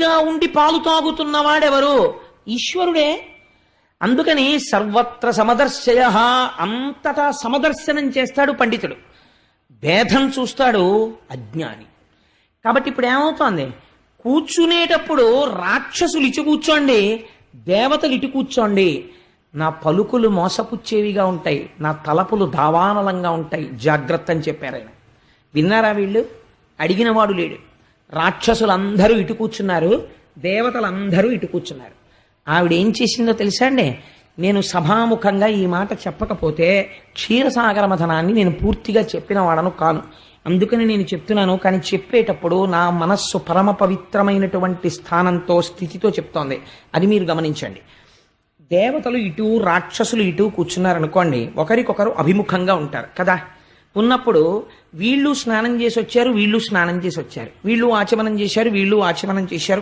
గా ఉండి పాలు తాగుతున్నవాడెవరు ఈశ్వరుడే. అందుకని సర్వత్ర సమదర్శయ అంతటా సమదర్శనం చేస్తాడు పండితుడు. భేదం చూస్తాడు అజ్ఞాని. కాబట్టి ఇప్పుడు ఏమవుతోంది? కూర్చునేటప్పుడు రాక్షసులు ఇటు కూర్చోండి దేవతలు ఇటు కూర్చోండి. నా పలుకులు మోసపుచ్చేవిగా ఉంటాయి నా తలపులు దావానలంగా ఉంటాయి. జాగ్రత్త అని చెప్పారు ఆయన. విన్నారా వీళ్ళు? అడిగిన వాడు లేడు. రాక్షసులందరూ ఇటు కూర్చున్నారు దేవతలందరూ ఇటు కూర్చున్నారు. ఆవిడ ఏం చేసిందో తెలుసా అండి? నేను సభాముఖంగా ఈ మాట చెప్పకపోతే క్షీరసాగర మథనాన్ని నేను పూర్తిగా చెప్పిన వాడను కాను. అందుకని నేను చెప్తున్నాను కానీ చెప్పేటప్పుడు నా మనస్సు పరమ పవిత్రమైనటువంటి స్థానంతో స్థితితో చెప్తోంది. అది మీరు గమనించండి. దేవతలు ఇటు రాక్షసులు ఇటు కూర్చున్నారనుకోండి ఒకరికొకరు అభిముఖంగా ఉంటారు కదా? ఉన్నప్పుడు వీళ్ళు స్నానం చేసి వచ్చారు వీళ్ళు స్నానం చేసి వచ్చారు. వీళ్ళు ఆచమనం చేశారు వీళ్ళు ఆచమనం చేశారు.